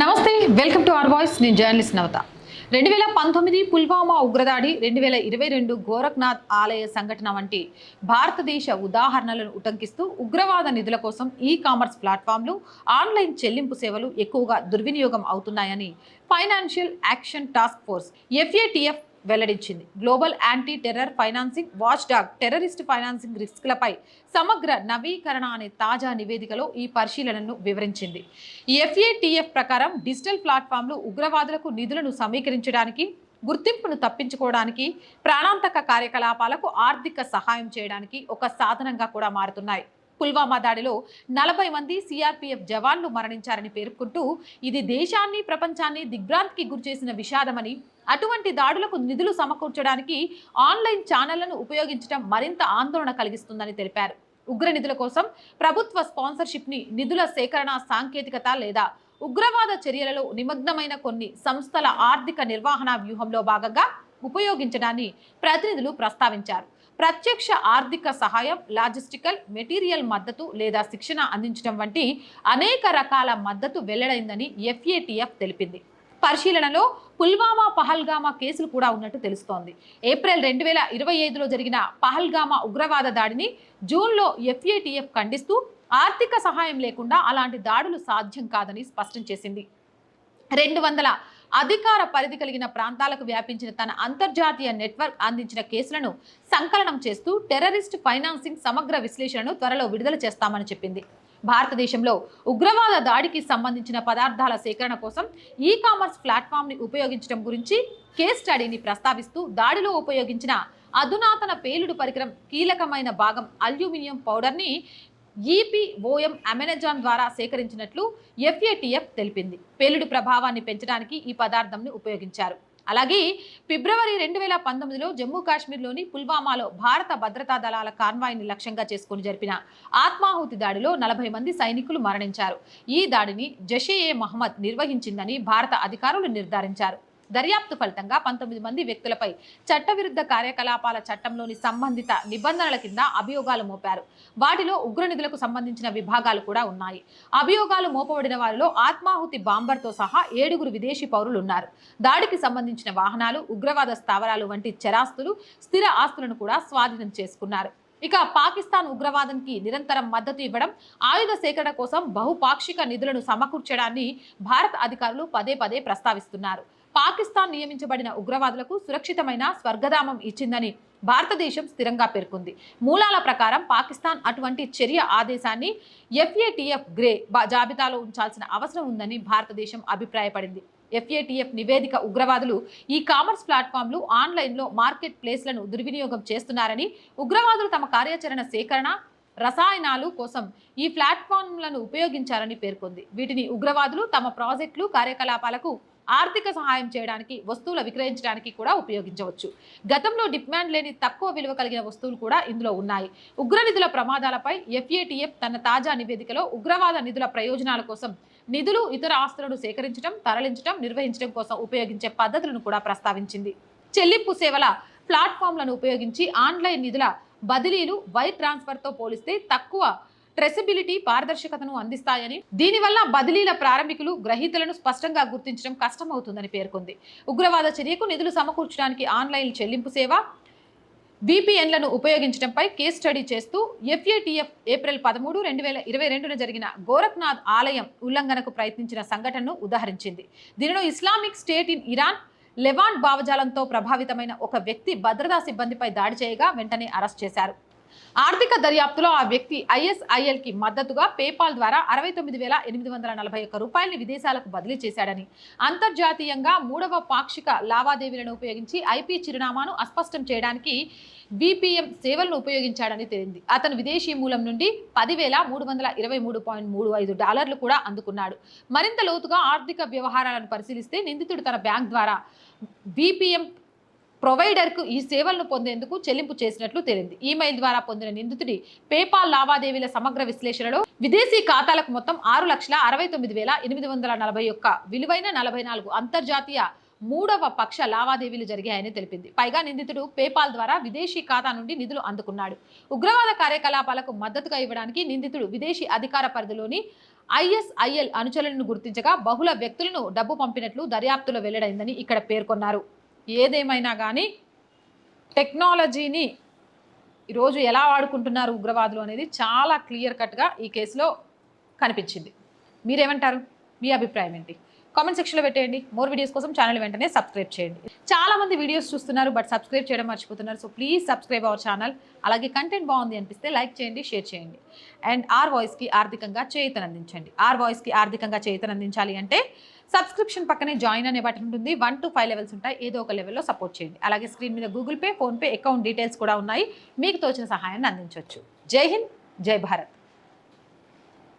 Namaste welcome to our voice. నేను journalist Navatha. రెండు వేల పంతొమ్మిది పుల్వామా ఉగ్రదాడి రెండు వేల ఇరవై రెండు గోరఖ్నాథ్ ఆలయ సంఘటన వంటి భారతదేశ ఉదాహరణలను ఉటంకిస్తూ ఉగ్రవాద నిధుల కోసం ఈ కామర్స్ ప్లాట్ఫామ్లు ఆన్లైన్ చెల్లింపు సేవలు ఎక్కువగా దుర్వినియోగం అవుతున్నాయని financial action task force FATF వెల్లడించింది. Global anti terror financing watchdog terrorist financing రిస్క్లపై సమగ్ర నవీకరణ అనే తాజా నివేదికలో ఈ పరిశీలనను వివరించింది. ఎఫ్ఏటిఎఫ్ ప్రకారం డిజిటల్ ప్లాట్ఫామ్లు ఉగ్రవాదులకు నిధులను సమీకరించడానికి గుర్తింపును తప్పించుకోవడానికి ప్రాణాంతక కార్యకలాపాలకు ఆర్థిక సహాయం చేయడానికి ఒక సాధనంగా కూడా మారుతున్నాయి. పుల్వామా దాడిలో నలభై మంది సీఆర్పీఎఫ్ జవాన్లు మరణించారని పేర్కొంటూ ఇది దేశాన్ని ప్రపంచాన్ని దిగ్భ్రాంతికి గురిచేసిన విషాదమని అటువంటి దాడులకు నిధులు సమకూర్చడానికి ఆన్లైన్ ఛానళ్ళను ఉపయోగించడం మరింత ఆందోళన కలిగిస్తుందని తెలిపారు. ఉగ్ర నిధుల కోసం ప్రభుత్వ స్పాన్సర్షిప్ని నిధుల సేకరణ సాంకేతికత లేదా ఉగ్రవాద చర్యలలో నిమగ్నమైన కొన్ని సంస్థల ఆర్థిక నిర్వహణ వ్యూహంలో భాగంగా ఉపయోగించడాన్ని ప్రతినిధులు ప్రస్తావించారు. ప్రత్యక్ష ఆర్థిక సహాయం లాజిస్టికల్ మెటీరియల్ మద్దతు లేదా శిక్షణ అందించడం వంటి అనేక రకాల మద్దతు వెల్లడైందని ఎఫ్ఏటిఎఫ్ తెలిపింది. పరిశీలనలో పుల్వామా పహల్గామా కేసులు కూడా ఉన్నట్టు తెలుస్తోంది. ఏప్రిల్ రెండు వేల ఇరవై ఐదులో జరిగిన పహల్గామా ఉగ్రవాద దాడిని జూన్లో ఎఫ్ఏటిఎఫ్ ఖండిస్తూ ఆర్థిక సహాయం లేకుండా అలాంటి దాడులు సాధ్యం కాదని స్పష్టం చేసింది. రెండు వందల అధికార పరిధి కలిగిన ప్రాంతాలకు వ్యాపించిన తన అంతర్జాతీయ నెట్వర్క్ అందించిన కేసులను సంకలనం చేస్తూ టెర్రరిస్ట్ ఫైనాన్సింగ్ సమగ్ర విశ్లేషణను త్వరలో విడుదల చేస్తామని చెప్పింది. భారతదేశంలో ఉగ్రవాద దాడికి సంబంధించిన పదార్థాల సేకరణ కోసం ఈ కామర్స్ ప్లాట్ఫామ్ని ఉపయోగించడం గురించి కేస్ స్టడీని ప్రస్తావిస్తూ దాడిలో ఉపయోగించిన అధునాతన పేలుడు పరికరం కీలకమైన భాగం అల్యూమినియం పౌడర్ని ఈపీఓఎం అమెజాన్ ద్వారా సేకరించినట్లు ఎఫ్ఏటిఎఫ్ తెలిపింది. పేలుడు ప్రభావాన్ని పెంచడానికి ఈ పదార్థంని ఉపయోగించారు. అలాగే ఫిబ్రవరి రెండు వేల పంతొమ్మిదిలో జమ్మూ కాశ్మీర్లోని పుల్వామాలో భారత భద్రతా దళాల కాన్వాయ్ని లక్ష్యంగా చేసుకుని జరిపిన ఆత్మాహుతి దాడిలో నలభై మంది సైనికులు మరణించారు. ఈ దాడిని జషే ఏ మహమ్మద్ నిర్వహించిందని భారత అధికారులు నిర్ధారించారు. దర్యాప్తు ఫలితంగా పంతొమ్మిది మంది వ్యక్తులపై చట్టవిరుద్ధ కార్యకలాపాల చట్టంలోని సంబంధిత నిబంధనల కింద అభియోగాలు మోపారు. వాటిలో ఉగ్రనిధులకు సంబంధించిన విభాగాలు కూడా ఉన్నాయి. అభియోగాలు మోపబడిన వారిలో ఆత్మాహుతి బాంబర్తో సహా ఏడుగురు విదేశీ పౌరులు ఉన్నారు దాడికి సంబంధించిన వాహనాలు ఉగ్రవాద స్థావరాలు వంటి చరాస్తులు స్థిర ఆస్తులను కూడా స్వాధీనం చేసుకున్నారు. ఇక పాకిస్తాన్ ఉగ్రవాదానికి నిరంతరం మద్దతు ఇవ్వడం ఆయుధ సేకరణ కోసం బహుపాక్షిక నిధులను సమకూర్చడాన్ని భారత అధికారులు పదే పదే ప్రస్తావిస్తున్నారు. పాకిస్తాన్ నియమించబడిన ఉగ్రవాదులకు సురక్షితమైన స్వర్గధామం ఇచ్చిందని భారతదేశం స్థిరంగా పేర్కొంది. మూలాల ప్రకారం పాకిస్తాన్ అటువంటి చర్య ఆదేశాన్ని ఎఫ్ఏటిఎఫ్ గ్రే జాబితాలో ఉంచాల్సిన అవసరం ఉందని భారతదేశం అభిప్రాయపడింది. ఎఫ్ఏటిఎఫ్ నివేదిక ఉగ్రవాదులు ఈ కామర్స్ ప్లాట్ఫామ్లు ఆన్లైన్లో మార్కెట్ ప్లేస్లను దుర్వినియోగం చేస్తున్నారని ఉగ్రవాదులు తమ కార్యాచరణ సేకరణ రసాయనాలు కోసం ఈ ప్లాట్ఫామ్లను ఉపయోగించారని పేర్కొంది. వీటిని ఉగ్రవాదులు తమ ప్రాజెక్టులు కార్యకలాపాలకు ఆర్థిక సహాయం చేయడానికి వస్తువుల విక్రయించడానికి కూడా ఉపయోగించవచ్చు. గతంలో డిమాండ్ లేని తక్కువ విలువ కలిగిన వస్తువులు కూడా ఇందులో ఉన్నాయి. ఉగ్ర నిధుల ప్రమాదాలపై ఎఫ్ఏటిఎఫ్ తన తాజా నివేదికలో ఉగ్రవాద నిధుల ప్రయోజనాల కోసం నిధులు ఇతర ఆస్తులను సేకరించడం తరలించడం నిర్వహించడం కోసం ఉపయోగించే పద్ధతులను కూడా ప్రస్తావించింది. చెల్లింపు సేవల ప్లాట్ఫామ్లను ఉపయోగించి ఆన్లైన్ నిధుల బదిలీలు వైర్ ట్రాన్స్ఫర్తో పోలిస్తే తక్కువ ట్రెసిబిలిటీ పారదర్శకతను అందిస్తాయని దీనివల్ల బదిలీల ప్రారంభికులు గ్రహీతలను స్పష్టంగా గుర్తించడం కష్టమవుతుందని పేర్కొంది. ఉగ్రవాద చర్యకు నిధులు సమకూర్చడానికి ఆన్లైన్ చెల్లింపు సేవ విపిఎన్లను ఉపయోగించడంపై కేస్ స్టడీ చేస్తూ F A T F April పదమూడు రెండు వేల ఇరవై రెండున జరిగిన గోరఖ్నాథ్ ఆలయం ఉల్లంఘనకు ప్రయత్నించిన సంఘటనను ఉదాహరించింది. దీనిలో Islamic State in Iran Levant భావజాలంతో ప్రభావితమైన ఒక వ్యక్తి భద్రతా సిబ్బందిపై దాడి చేయగా వెంటనే అరెస్ట్ చేశారు. ఆర్థిక దర్యాప్తులో ఆ వ్యక్తి ఐఎస్ఐఎల్కి మద్దతుగా పేపాల్ ద్వారా అరవై తొమ్మిది వేల ఎనిమిది వందల నలభై ఒక్క రూపాయలని విదేశాలకు బదిలీ చేశాడని. అంతర్జాతీయంగా మూడవ పాక్షిక లావాదేవీలను ఉపయోగించి ఐపీ చిరునామాను అస్పష్టం చేయడానికి బీపీఎం సేవలను ఉపయోగించాడని తేలింది. అతను విదేశీ మూలం నుండి పదివేల మూడు వందల ఇరవై మూడు పాయింట్ మూడు ఐదు డాలర్లు కూడా అందుకున్నాడు. మరింత లోతుగా ఆర్థిక వ్యవహారాలను పరిశీలిస్తే నిందితుడు తన బ్యాంక్ ద్వారా బీపీఎం ప్రొవైడర్కు ఈ సేవలను పొందేందుకు చెల్లింపు చేసినట్లు తేలింది. ఈమెయిల్ ద్వారా పొందిన నిందితుడి పేపాల్ లావాదేవీల సమగ్ర విశ్లేషణలో విదేశీ ఖాతాలకు మొత్తం ఆరు లక్షల అరవై తొమ్మిది వేల ఎనిమిది వందల నలభై ఒక్క విలువైన నలభై నాలుగు అంతర్జాతీయ మూడవ పక్ష లావాదేవీలు జరిగాయని తెలిపింది. పైగా నిందితుడు పేపాల్ ద్వారా విదేశీ ఖాతా నుండి నిధులు అందుకున్నాడు. ఉగ్రవాద కార్యకలాపాలకు మద్దతుగా ఇవ్వడానికి నిందితుడు విదేశీ అధికార పరిధిలోని ఐఎస్ఐఎల్ అనుచరులను గుర్తించగా బహుళ వ్యక్తులను డబ్బు పంపినట్లు దర్యాప్తులో వెల్లడైందని ఇక్కడ పేర్కొన్నారు. ఏదేమైనా కానీ టెక్నాలజీని ఈరోజు ఎలా వాడుకుంటున్నారు ఉగ్రవాదులు అనేది చాలా క్లియర్ కట్గా ఈ కేసులో కనిపించింది. మీరేమంటారు? మీ అభిప్రాయం ఏంటి? కామెంట్ సెక్షన్లో పెట్టేయండి. మోర్ వీడియోస్ కోసం ఛానల్ వెంటనే సబ్స్క్రైబ్ చేయండి. చాలామంది వీడియోస్ చూస్తున్నారు బట్ సబ్స్క్రైబ్ చేయడం మర్చిపోతున్నారు. So please subscribe our channel. అలాగే కంటెంట్ బాగుంది అనిపిస్తే లైక్ చేయండి షేర్ చేయండి. అండ్ ఆర్ వాయిస్కి ఆర్థికంగా చేతనందించండి ఆర్ వాయిస్కి ఆర్థికంగా చేతనందించాలి అంటే సబ్స్క్రిప్షన్ పక్కనే జాయిన్ అనే బటన్ ఉంటుంది. వన్ టు ఫైవ్ లెవెల్స్ ఉంటాయి. ఏదో ఒక లెవెల్లో సపోర్ట్ చేయండి. అలాగే స్క్రీన్ మీద Google Pay PhonePe account details కూడా ఉన్నాయి. మీకు తోచిన సహాయాన్ని అందించవచ్చు. జై హింద్ జై భారత్.